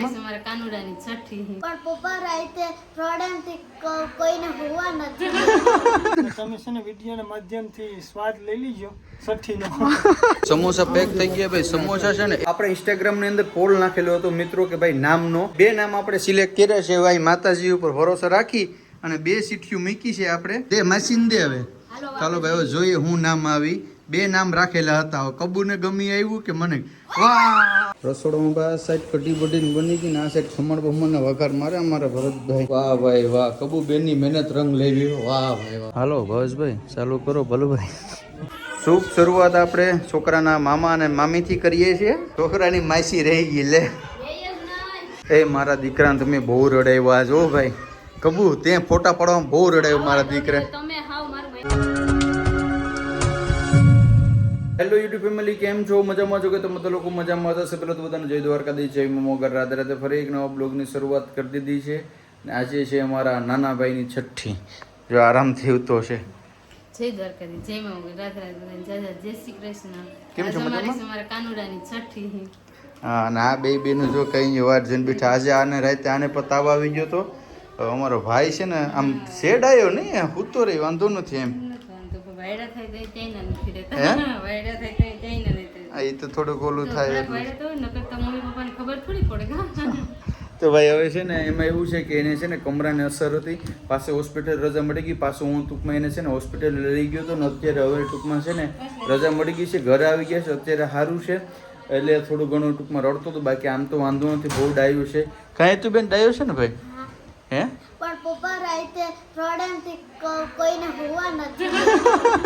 મજામાં અમારા કાનુડાની છઠ્ઠી પણ પપ્પા રાતે પ્રોડક્ટથી કોઈને હોવા નથી. તમે છે ને વિડીયોના માધ્યમથી સ્વાદ લઈ લીજો સઠ્ઠીનો સમોસા પેક થઈ ગયા ભાઈ સમોસા છે ને આપણે ઇન્સ્ટાગ્રામની અંદર પોલ નાખેલો હતો મિત્રો કે ભાઈ નામનો. બે નામ આપણે સિલેક્ટ કર્યા છે ભાઈ માતાજી ઉપર ભરોસો રાખી અને બે સીઠિયું મૂકી છે આપણે. દે મશીન દે હવે. ચાલો ભાઈ હવે જોઈએ હું નામ આવી. બે નામ રાખેલા હતા. કબૂને ગમી આવ્યું કે મને વાહ! રસોડામાં બા સાઈડ કઢી બટી બની ગઈ ને આ સાઈડ ખમણ બમણ વઘાર મારે અમારા ભરતભાઈ. વાહ ભાઈ વાહ કબુ બેનની મહેનત રંગ લેવી વાહ ભાઈ વાહ. હાલો ભરતભાઈ ચાલુ કરો ભલુભાઈ. શુભ શરૂઆત આપણે છોકરાના મામા અને મામીથી કરીએ છીએ. છોકરાની માસી રહી ગઈ લે. એ મારા દીકરાને તમે બહુ રડાવ્યા જો ભાઈ. કબુ તે ફોટા પાડવામાં બહુ રડાવ્યો મારા દીકરા. હેલો યુટ્યુબ ફેમિલી કેમ છો? મજામાં છો કે તમે બધા લોકો મજામાં હતા પહેલાં તો બધાને જય દ્વારકાધીશ જય મોગર રાધે રાધે ફરી એક નવા બ્લોગની શરૂઆત કરી દીધી છે. અને આજે છે અમારા નાના ભાઈની છઠ્ઠી. જો આરામથી ઉતો છે. જય જય જય જય શ્રી કૃષ્ણ. કેમ છો, મજામાં? છે અમારા કાનુડાની છઠ્ઠી. હા અને આ બે બેનું જો કઈ વાર જઈને બેઠા. આજે આને રાતે આને પતાવ આવી ગયો તો અમારો ભાઈ છે ને આમ સેડ આવ્યો નહીં તો રહી વાંધો નથી એમ. એ તો થોડુંક ઓલું થાય તો ભાઈ હવે છે ને એમાં એવું છે કે એને છે ને કમરાની અસર હતી. પાસે હોસ્પિટલ રજા મળી ગઈ. પાછું હું ટૂંકમાં એને છે ને હોસ્પિટલ લઈ ગયો હતો ને અત્યારે હવે ટૂંકમાં છે ને રજા મળી ગઈ છે. ઘરે આવી ગયા છે. અત્યારે સારું છે. એટલે થોડું ઘણું ટૂંકમાં રડતો હતો. બાકી આમ તો વાંધો નથી. બહુ ડાયું છે. કાંઈ તું બેન ડાયો છે ને ભાઈ? હે? પણ પપ્પા રાતે પ્રોડક્ટથી કોઈને હોવા નથી.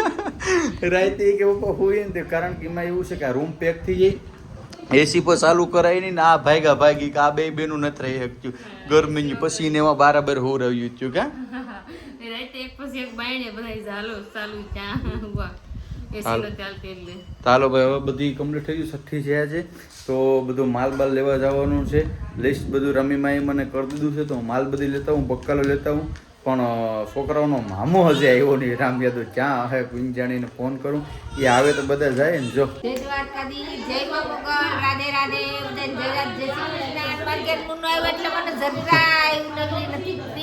રાતે કે પપ્પા હોય ને કારણ કે એમાં એવું છે કે રૂમ પેક થઈ જાય. એસી પર ચાલુ કરાય નહીં ને આ ભાગ્યા ભાગી કે આ બે બેનું નથી રહી શક્યું ગરમીની પછી ને એમાં બરાબર હોરાવ્યું થયું કા? એ રાતે એક પછી એક બાયણે બધા ચાલુ ચાલુ ચા ચાલો ભાઈ હવે બધી કમ્પ્લીટ થઈ ગયું છઠ્ઠી છે આજે તો બધું માલ બાલ લેવા જવાનું છે. લિસ્ટ બધું રમી માઈ મને કરી દીધું છે તો હું માલ બધી લેતા હું બક્કાલો લેતા હું પણ છોકરાઓનો મામો હજી આવ્યો નહીં રામ યાદવ ક્યાં હે કુંજાણીને ફોન કરું. એ આવે તો બધા જાય ને જો.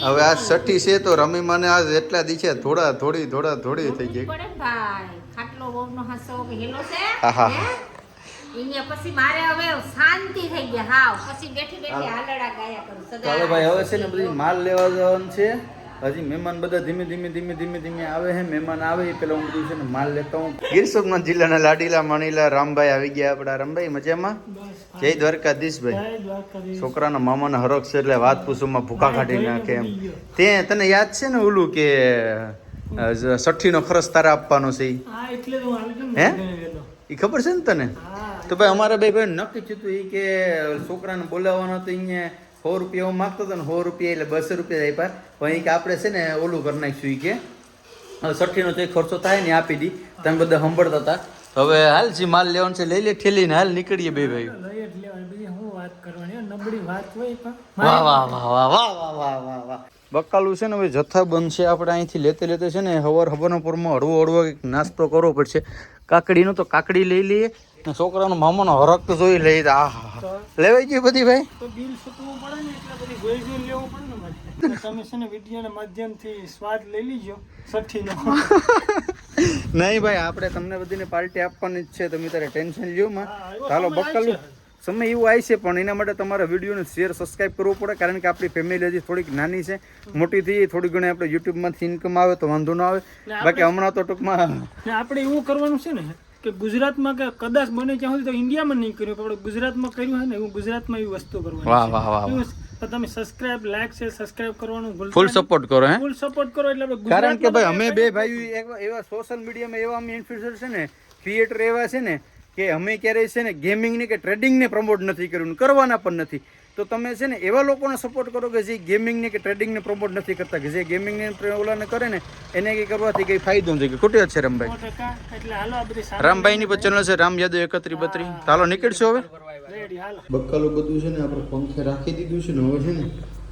હવે આ છઠ્ઠી છે તો રમી મને આજ એટલા દી છે થોડા થોડી થોડા થોડી થઈ ગઈ. પડે ને ભાઈ હાસો હેલો છે અહીંયા પછી મારે હવે શાંતિ થઈ ગઈ હાવ. પછી બેઠી બેઠી હાલડા ગાયા કરું સદા ચાલો ભાઈ હવે છે ને બધી માલ લેવા જવાનું છે. હજી મહેમાન બધા ધીમે ધીમે ધીમે ધીમે ધીમે આવે હે મહેમાન આવે એ પેલા હું બધું છે ને માલ લેતા હું ગીર સોમનાથ જિલ્લાના લાડીલા મણીલા રામભાઈ આવી ગયા આપણા. રામભાઈ મજામાં? જય દ્વારકાધીશભાઈ જય દ્વારકાધીશ. છોકરાના મામાના હરખ છે એટલે વાત પૂછુમાં ભૂખા કાઢી નાખે એમ. તે તને યાદ છે ને ઓલું કે સઠ્ઠીનો ખરસ તારે આપવાનો છે એટલે તો હું? એ ખબર છે ને તને? તો ભાઈ અમારા ભાઈ ભાઈ નક્કી થયું એ કે છોકરાને બોલાવવાનો તો અહીંયા સો રૂપિયા હું માગતો હતો ને સો રૂપિયા એટલે બસો રૂપિયા આપ્યા. પણ કે આપણે છે ને ઓલું કરી નાખીશું એ કે સઠ્ઠીનો જે ખર્ચો થાય ને આપી દી. તમે બધા સંભળતા હતા. હવે હાલ જે માલ લેવાનો છે લઈ લે ઠેલીને હાલ નીકળીએ બે ભાઈ વાહ વાહ વાહ વાહ વાહ વાહ વાહ વાહ. બકાલું છે ને હવે જથ્થા બનશે. છે આપણે અહીંથી લેતે લેતે છે ને હવાર હવારનો પૂરમાં હળવો હળવો નાસ્તો કરવો પડશે. કાકડીનો તો કાકડી લઈ લઈએ. ને છોકરાનો મામાનો હરક તો જોઈ લઈએ. આ લેવાઈ ગયું બધી ભાઈ? તો બિલ ચૂકવવું પડે ને એટલે બધી ગોઈ ગોઈ લેવું પડે ને તમે છે ને વિડીયોના માધ્યમથી સ્વાદ લઈ લીજો સઠ્ઠીનો. નહીં ભાઈ આપણે તમને બધીને પાર્ટી આપવાની જ છે. તમે તારે ટેન્શન લ્યો માં. ચાલો બકાલું. સમય એવું આવી છે પણ એના માટે તમારા વિડીયોને શેર સબસ્ક્રાઇબ કરવો પડે કારણ કે આપણી ફેમિલી હજી થોડીક નાની છે. મોટી થઈ થોડી ઘણી આપણે યુટ્યુબમાંથી ઇન્કમ આવે તો વાંધો ન આવે. બાકી હમણાં તો ટૂંકમાં આપણે એવું કરવાનું છે ને કે ગુજરાતમાં કે કદાચ બને ત્યાં સુધી તો ઇન્ડિયામાં નહીં કર્યું આપણે ગુજરાતમાં કર્યું હોય ને એવું ગુજરાતમાં એવી વસ્તુ કરવાની વાહ છે. વાહ વાહ વાહ. એવું તો તમે સબસ્ક્રાઇબ લાઈક છે સબસ્ક્રાઇબ કરવાનું ભૂલતા ફૂલ સપોર્ટ કરો હે? ફૂલ સપોર્ટ કરો એટલે આપણે કારણ કે ભાઈ અમે બે ભાઈ એવા એવા સોશિયલ મીડિયામાં એવા અમે ઇન્ફ્લુએન્સર છે ને ક્રિએટર એવા છે ને કે અમે ક્યારેય છે ને ગેમિંગને કે ટ્રેડિંગને પ્રમોટ નથી કર્યું કરવાના પણ નથી. તો તમે છે ને એવા લોકોને સપોર્ટ કરો કે જે ગેમિંગને કે ટ્રેડિંગને પ્રમોટ નથી કરતા કે જે ગેમિંગને ઓલાને કરે ને એને કંઈ કરવાથી કંઈ ફાયદો નથી. કે ખોટી છે રામભાઈ? એટલે હાલો આ બધી સારી રામભાઈની પણ ચેનલ છે રામ યાદવ એકત્રી બત્રી. ચાલો નીકળશો હવે? બક્કાલું બધું છે ને આપણે પંખે રાખી દીધું છે ને હવે છે ને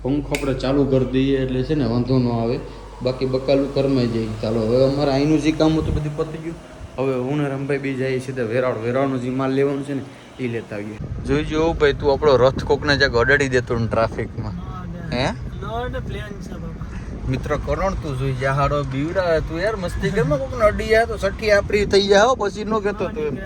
પંખો આપણે ચાલુ કરી દઈએ એટલે છે ને વાંધો ન આવે. બાકી બક્કાલું કરમાઈ જાય. ચાલો હવે અમારે અહીંનું જે કામ હતું બધું પતી ગયું. હવે હું ને રામભાઈ બી જઈએ સીધા વેરાવળ. વેરાવળનો જે માલ લેવાનું છે ને એ લેતા આવીએ. જોઈ જો ભાઈ તું આપણો રથ કોકને જ્યાં અડાડી દેતો ટ્રાફિકમાં. હે લોડ પ્લેન છે મિત્ર કરણ તું જોઈ જહાડો હાડો બીવડા તું યાર મસ્તી કરમાં કોકને અડી જાય તો સઠી આપરી થઈ જાય હો પછી નો કહેતો તું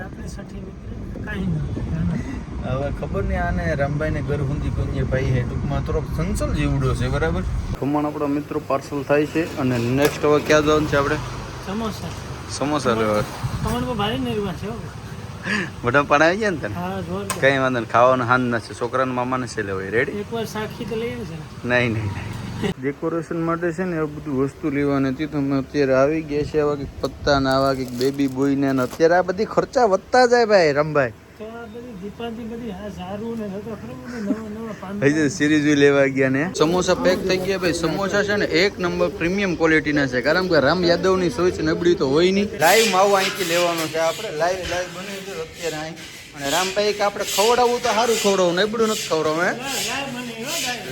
હવે ખબર નહીં આને રામભાઈ ને ઘર હુંદી કુંજે ભાઈ હે ટૂંકમાં થોડોક સંસલ જેવડો છે બરાબર? ખમણ આપણો મિત્રો પાર્સલ થાય છે અને નેક્સ્ટ હવે ક્યાં જવાનું છે આપણે? સમોસા. સમોસા લેવા. છે. બધા પણ આવી ગયા ને તને? કઈ વાંધો નહીં ખાવાનું હાન નથી છોકરાના મામાને છે લેવાય રેડી એકવાર સાક્ષી તો લઈએ છે નહીં નહીં ડેકોરેશન માટે છે ને આ બધું વસ્તુ લેવાની હતી તો અમે અત્યારે આવી ગયા છે આવા કંઈક પત્તા ને આવા કંઈક બેબી બોય ને. અત્યારે આ બધી ખર્ચા વધતા જાય ભાઈ રમભાઈ. સિરીઝ લેવા ગયા ને. સમોસા પેક થઈ ગયા ભાઈ. સમોસા છે ને એક નંબર પ્રીમિયમ ક્વોલિટીના છે. કારણ કે રામ યાદવની સોચ નબળી તો હોય નહીં. લાઈવ માવો અહીંથી લેવાનો છે આપણે. લાઈવ લાઈવ બને અત્યારે અહીં. અને રામભાઈ કે આપણે ખવડાવવું તો સારું ખવડાવવું નબળું નથી ખવડાવવું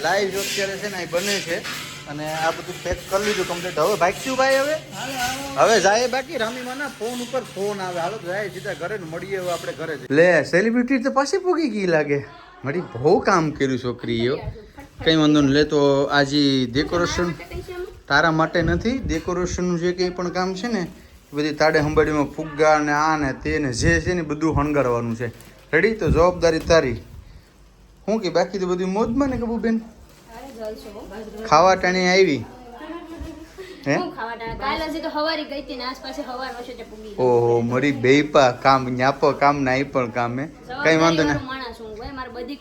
લાઈવ અત્યારે છે ને અહીં બને છે. અને આ બધું પેક કરી લીધું કમ્પ્લીટ હવે ભાગ્યું ભાઈ હવે? હવે જાય બાકી રામીમાના ફોન ઉપર ફોન આવે. હાલો, જાય સીધા ઘરે મળીએ હવે આપણે ઘરે લે સેલિબ્રિટી તો પાછી પૂગી ગઈ લાગે. મારી બહુ કામ કર્યું છોકરીઓ કઈ વાંધો નહીં. લે તો આજે ડેકોરેશન તારા માટે નથી. ડેકોરેશનનું જે કંઈ પણ કામ છે ને, એ બધી તાડે હંબાડીમાં ફુગ્ગા ને આ ને તે ને જે છે ને બધું હણગારવાનું છે. રેડી તો જવાબદારી તારી. શું કે બાકી તો બધું મોજમાં ને કબુ બેન ખાવા ટાણી આવી? હે? ને ઓહો મરી બેયપા કામ ન્યાપો કામ ના પણ કામે કઈ વાંધો બધી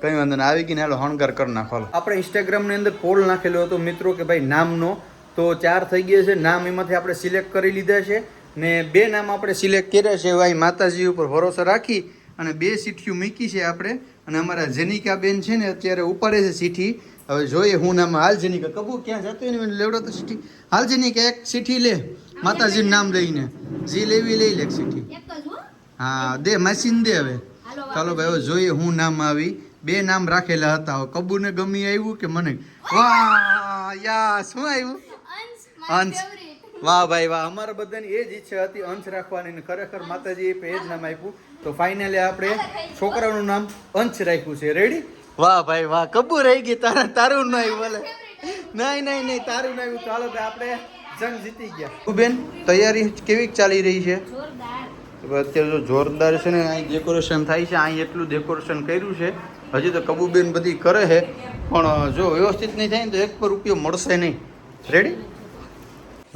કોઈ વાંધો નહીં આવી ગઈ ને હાલો હણગાર કરી નાખો આપણે ઇન્સ્ટાગ્રામની અંદર પોલ નાખેલો હતો મિત્રો કે ભાઈ નામનો. તો ચાર થઈ ગયા છે. નામ એમાંથી આપણે સિલેક્ટ કરી લીધા છે. ને બે નામ આપણે સિલેક્ટ કર્યા છે. ભાઈ માતાજી ઉપર ભરોસો રાખી અને બે સીઠીઓ મૂકી છે આપણે. અને અમારા જેનિકા બેન છે ને અત્યારે ઉપાડે છે સીઠી હવે જોઈએ હું નામ હાલ જેનિકા કબુ ક્યાં જતો ને મને લેવડો તો સીઠી હાલ કે એક સીઠી લે માતાજીનું નામ લઈને. જી લેવી લઈ લે સીઠી હો? દે મશીન દે હવે. ચાલો ભાઈ હવે જોઈએ હું નામ આવી. બે નામ રાખેલા હતા. કબૂને ગમી આવ્યું કે મને? વાહ યા શું આવ્યું? અંશ વાહ ભાઈ વાહ. અમારા બધાની એ જ ઈચ્છા હતી અંશ રાખવાની ને ખરેખર માતાજી એ જ નામ આપ્યું. તો ફાઇનલી આપણે છોકરાનું નામ અંશ રાખ્યું છે. રેડી વાહ ભાઈ વાહ કબૂ રહી ગઈ તારા તારું ન આવ્યું ભલે. નહીં નહીં નહીં તારું ન આવ્યું. ચાલો ભાઈ આપણે જંગ જીતી ગયા. બેન તૈયારી કેવી ચાલી રહી છે? અત્યારે જો જોરદાર છે ને અહીં ડેકોરેશન થાય છે અહીં એટલું ડેકોરેશન કર્યું છે. હજી તો કબૂબેન બધી કરે છે પણ જો વ્યવસ્થિત નહીં થાય ને તો એક પર રૂપિયો મળશે નહીં. રેડી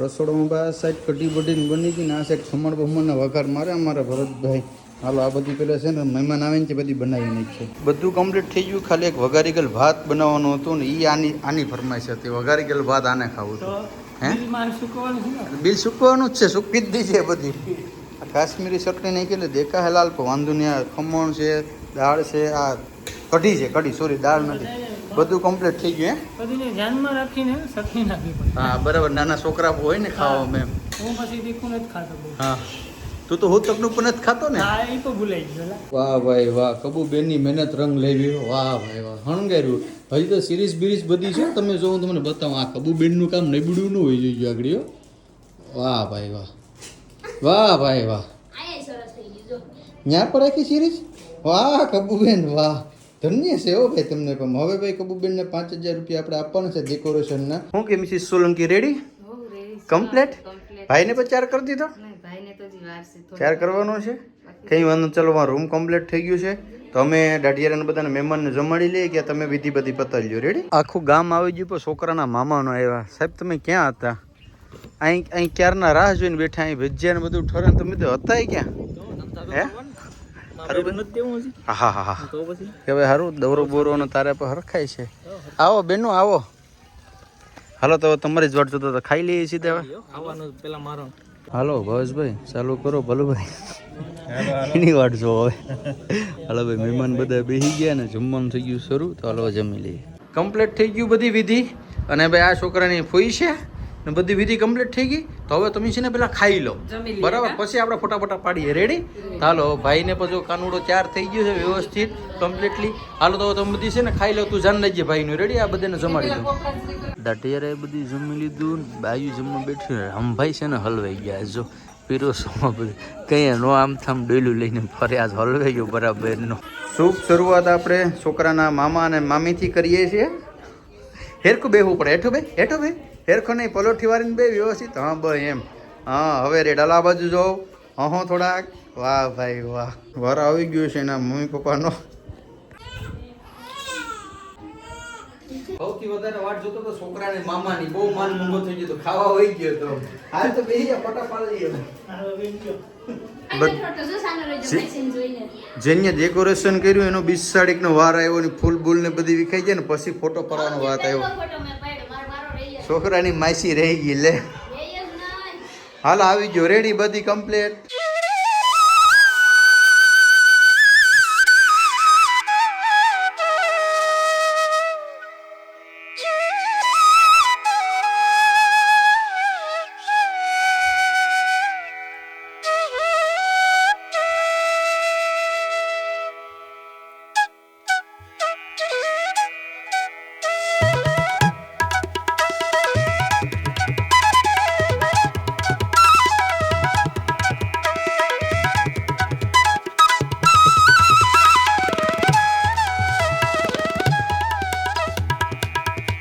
રસોડામાં બા સાઈડ કઢી બઢીને બની ગઈ ને આ સાઈડ ખમણ બમણના વઘાર મારે અમારા ભરતભાઈ. હાલો આ બધી પેલા છે ને મહેમાન આવે ને તે બધી બનાવી નાખી છે બધું કમ્પ્લીટ થઈ ગયું. ખાલી એક વઘારીગલ ભાત બનાવવાનું હતું ને એ આની આની ફરમાઈશ હતી. વઘારીગલ ભાત આને ખાવું તો હતું હે? બિલ સૂકવાનું જ છે સૂકી જ દીધી બધી. આ કાશ્મીરી ચટણી નહીં કેટલી દેખા હે લાલ પણ વાંધો નહીં આ ખમણ છે દાળ છે આ કઢી છે કઢી સોરી દાળ નથી. બધું કમ્પ્લીટ થઈ ગયું હે? ધ્યાનમાં રાખીને સખી નાખવી હા બરાબર નાના છોકરા હોય ને ખાવામાં એમ. હું પછી તીખું નથી ખાતો હા. તું તો હું તકનું પણ નથી ખાતો ને. હા એ તો ભૂલાઈ ગયો વાહ ભાઈ વાહ કબુ બેનની મહેનત રંગ લેવી વાહ ભાઈ વાહ હણગાર્યું. હજી તો સિરીઝ બિરીઝ બધી છે તમે જો હું તમને બતાવું આ કબુ બેનનું કામ નબળ્યું ન હોય જોઈએ આગળ વાહ ભાઈ વાહ. વાહ ભાઈ વાહ. આયે સરસ થઈ ન્યા પર રાખી સિરીઝ? વાહ કબુબેન વાહ. ધન્ય છે હો ભાઈ તમને પણ. હવે ભાઈ કબુબેનને પાંચ હજાર રૂપિયા આપણે આપવાના છે ડેકોરેશનના શું કે મિસિસ સોલંકી રેડી કમ્પ્લેટ ભાઈને પણ ચાર કરી દીધો? ચાર કરવાનો છે કઈ વાંધો ચલો મારો રૂમ કમ્પ્લીટ થઈ ગયું છે તો અમે દાઢિયારાને બધાને મહેમાનને જમાડી લઈએ કે તમે વિધિ બધી પતાવી લ્યો રેડી આખું ગામ આવી ગયું પણ છોકરાના મામાનો આવ્યા સાહેબ તમે ક્યાં હતા અહીં અહીં ક્યારના રાહ જોઈને બેઠા અહીં ભજીયા ને બધું ઠરે તમે તો હતા ક્યાં હે હા હા હા કે ભાઈ હારું દવરો બોરો ને પર હરખાય છે આવો બેનો આવો હાલો તો તમારી જ વાટ જોતો તો ખાઈ લઈએ સીધા હવે આવવાનું પેલા મારો હાલો, ભાવેશભાઈ, ચાલુ કરો, ભલુભાઈ. એની વાટ જો હવે. હાલો ભાઈ, મહેમાન બધા બેસી ગયા ને જમવાનું થઈ ગયું શરૂ, તો હાલો જમી લઈએ. કમ્પ્લીટ થઈ ગયું બધી વિધિ? અને ભાઈ, આ છોકરાની ફોઈ છે? ને બધી વિધિ કમ્પ્લીટ થઈ ગઈ તો હવે તમે છે ને પેલા ખાઈ લો. બરાબર? પછી આપણે ફટાફટા પાડીએ. રેડી હાલો ભાઈને પછી કાનુડો ચાર થઈ ગયો છે વ્યવસ્થિત કમ્પ્લીટલી હાલો તો તમે બધી છે ને ખાઈ લો તું જાન લેજે ભાઈનું. રેડી આ બધાને જમાડી દો દાટિયારે બધી જમી લીધું ને બાયું જમવા બેઠું રમભાઈ છે ને હલવાઈ ગયા. જો પીરોસોમાં બધું. કંઈ નો આમ થામ ડોયલું લઈને ફર્યા હલવાઈ ગયો બરાબરનો. શુભ શરૂઆત આપણે છોકરાના મામા અને મામીથી કરીએ છીએ. હેરકું બેહવું પડે. હેઠો બે હેઠો બે. હેરખો નહીં પલોઠી વાળીને બે વ્યવસ્થિત. હા ભાઈ એમ. હા હવે રે ડાલા બાજુ જો હો થોડાક. વાહ ભાઈ વાહ. વર આવી ગયો છે એના મમ્મી પપ્પાનો. સૌથી વધારે વાટ જોતો તો છોકરાને મામાની. બહુ માન મૂંગો થઈ ગયો તો ખાવા હોઈ ગયો તો. હાલ તો બેહી જા ફટા પાડી લઈએ આટલો તો જો સાનો રહેજો જી. machine જોઈને. જેને ડેકોરેશન કર્યું એનો બિસાડીકનો વાર આવ્યો ને ફૂલ બૂલ ને બધી વિખાઈ જાય ને પછી ફોટો પાડવાનો વાત આવ્યો. છોકરાની માસી રહી ગઈ લે. હાલ આવી ગયો રેડી બધી કમ્પ્લીટ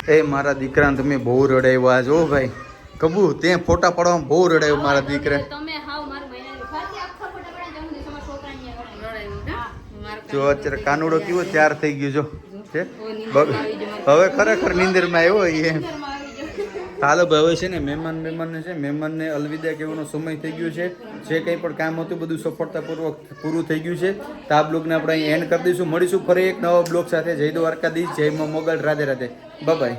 એ મારા દીકરાને તમે બહુ રડાવ્યા જો ભાઈ. કબુ તે ફોટા પાડવામાં બહુ રડાયું મારા દીકરા જો અત્યારે કાનુડો કેવો ત્યાર થઈ ગયો જો હવે ખરેખર નીંદરમાં આવ્યો એ. એમ હાલો ભાઈ છે ને મહેમાન મહેમાનને છે મહેમાનને અલવિદા કહેવાનો સમય થઈ ગયો છે. જે કંઈ પણ કામ હતું બધું સફળતાપૂર્વક પૂરું થઈ ગયું છે. તો આ બ્લોગને આપણે અહીં એન્ડ કરી દઈશું. મળીશું ફરી એક નવા બ્લોગ સાથે. જય દ્વારકાધીશ, જય મોગલ. રાધે રાધે. બાય